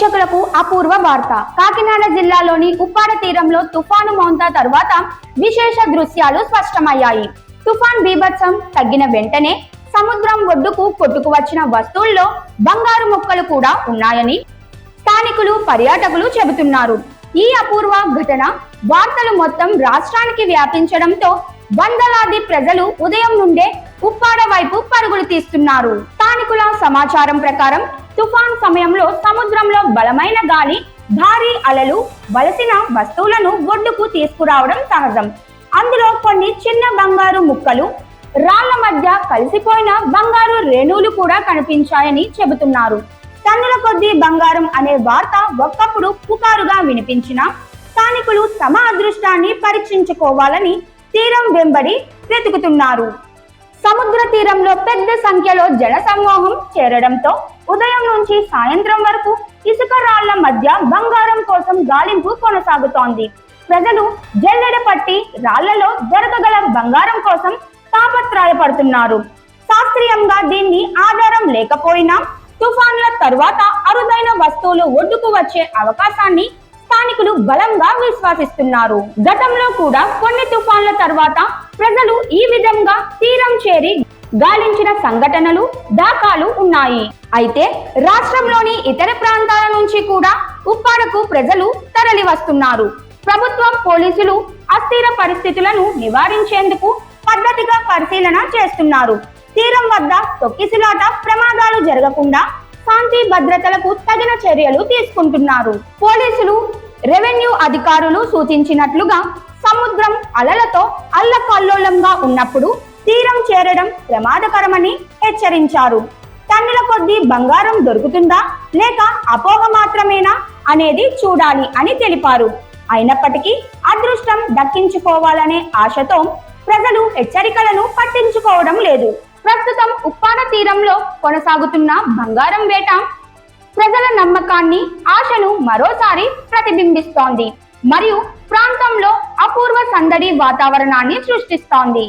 ప్రేక్షకులకు అపూర్వ వార్త. కాకినాడ జిల్లాలోని ఉప్పాడ తీరంలో తుఫాను మౌంత తరువాత విశేష దృశ్యాలు స్పష్టమయ్యాయి. తుఫాన్ బీభత్సం తగ్గిన వెంటనే సముద్రం ఒడ్డుకు కొట్టుకు వచ్చిన వస్తువుల్లో బంగారు మొక్కలు కూడా ఉన్నాయని స్థానికులు పర్యాటకులు చెబుతున్నారు. ఈ అపూర్వ ఘటన వార్తలు మొత్తం రాష్ట్రానికి వ్యాపించడంతో వందలాది ప్రజలు ఉదయం నుండే ఉప్పాడ వైపు పరుగులు తీస్తున్నారు. స్థానికుల సమాచారం ప్రకారం తుఫాన్ సమయంలో సముద్రంలో బలమైన గాలి భారీ అలలు వలసిన వస్తువులను ఒడ్డుకు తీసుకురావడం సహజం. అందులో కొన్ని చిన్న బంగారు ముక్కలు రాళ్ళ మధ్య కలిసిపోయిన బంగారు రేణువులు కూడా కనిపించాయని చెబుతున్నారు. టన్నుల కొద్దీ బంగారం అనే వార్త ఒక్కప్పుడు పుకారుగా వినిపించిన స్థానికులు తమ అదృష్టాన్ని పరీక్షించుకోవాలని తీరం వెంబడి వెతుకుతున్నారు. సముద్ర తీరంలో పెద్ద సంఖ్యలో జనసమూహం చేరడంతో ఉదయం నుంచి సాయంత్రం వరకు ఇసుక రాళ్ళ మధ్య బంగారం కోసం గాలింపు కొనసాగుతోంది. ప్రజలు జల్లెడ పట్టి రాళ్ళలో దొరకగల బంగారం కోసం తాపత్రయపడుతున్నారు శాస్త్రీయంగా దీన్ని ఆధారం లేకపోయినా తుఫాన్ల తర్వాత అరుదైన వస్తువులు ఒడ్డుకు వచ్చే అవకాశాన్ని స్థానికులు బలంగా విశ్వసిస్తున్నారు. గతంలో కూడా కొన్ని తుఫాన్ల తర్వాత ప్రజలు ఈ విధంగా తీరం చేరి గాలించిన సంఘటనలు దాఖలు ఉన్నాయి. అయితే రాష్ట్రంలోని ఇతర ప్రాంతాల నుంచి కూడా ఉప్పాడకు ప్రజలు తరలి వస్తున్నారు ప్రభుత్వం పోలీసులు అస్థిర పరిస్థితులను నివారించేందుకు పద్ధతిగా పరిశీలన చేస్తున్నారు. తీరం వద్ద తొక్కిసలాట ప్రమాదాలు జరగకుండా శాంతి భద్రతలకు తగిన చర్యలు తీసుకుంటున్నారు. పోలీసులు రెవెన్యూ అధికారులు సూచించినట్లుగా సముద్రం అలలతో అల్లకల్లోలంగా ఉన్నప్పుడు తీరం చేరడం ప్రమాదకరమని హెచ్చరించారు. టన్నుల కొద్దీ బంగారం దొరుకుతుందా? లేక అపోహ మాత్రమేనా? అనేది చూడాలి అని తెలిపారు. అయినప్పటికీ అదృష్టం దక్కించుకోవాలనే ఆశతో ప్రజలు హెచ్చరికలను పట్టించుకోవడం లేదు. ప్రస్తుతం ఉప్పాన తీరంలో కొనసాగుతున్న బంగారం వేట ప్రజల నమ్మకాన్ని ఆశను మరోసారి ప్రతిబింబిస్తోంది. మరియు ప్రాంతంలో అపూర్వ సందడి వాతావరణాన్ని సృష్టిస్తోంది.